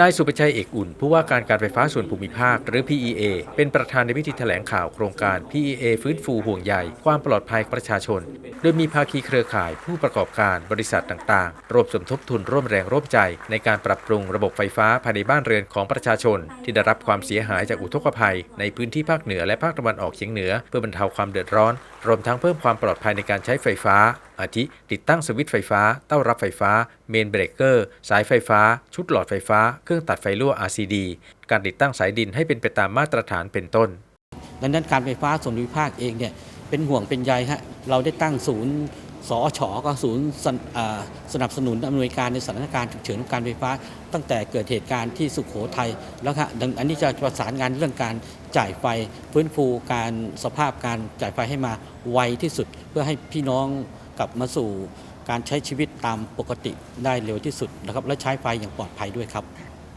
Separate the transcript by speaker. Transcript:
Speaker 1: นายสุประชัยเอกอุ่น ผู้ว่าการการไฟฟ้าส่วนภูมิภาค หรือ PEA เป็นประธานในพิธีแถลงข่าวโครงการ PEA ฟื้นฟูห่วงใยความปลอดภัยประชาชน โดยมีภาคีเครือข่ายผู้ประกอบการบริษัทต่างๆรวมสมทบทุนร่วมแรงร่วมใจ ในการปรับปรุงระบบไฟฟ้าภายในบ้านเรือนของประชาชน ที่ได้รับความเสียหายจากอุทกภัย ในพื้นที่ภาคเหนือและภาคตะวันออกเฉียงเหนือ เพื่อบรรเทาความเดือดร้อน รวมทั้งเพิ่มความปลอดภัยในการใช้ไฟฟ้า อาทิติดตั้งสวิตช์ไฟฟ้า เต้ารับไฟฟ้า เมนเบรกเกอร์ สายไฟฟ้า ชุดหลอดไฟฟ้า เครื่องตัดไฟรั่ว RCD การติดตั้งสายดินให้เป็นไปตามมาตรฐานเป็นต้น
Speaker 2: ดังนั้นการไฟฟ้าส่วนภูมิภาคเองเนี่ยเป็นห่วงเป็นใยฮะเราได้ตั้งศูนย์สอชก็ศูนย์สนอ่าสนับสนุนอำนวยการในสถานการณ์ฉุกเฉินของการไฟฟ้า ตั้งแต่เกิดเหตุการณ์ที่สุขโขทัยแล้วฮะดังอันนี้จะประสานงานเรื่องการจ่ายไฟฟื้นฟูการสภาพการจ่ายไฟให้มาไวที่สุด เพื่อให้พี่น้อง กลับมาสู่การใช้ชีวิตตามปกติได้เร็วที่สุดนะครับและใช้ไฟอย่างปลอดภัยด้วยครับ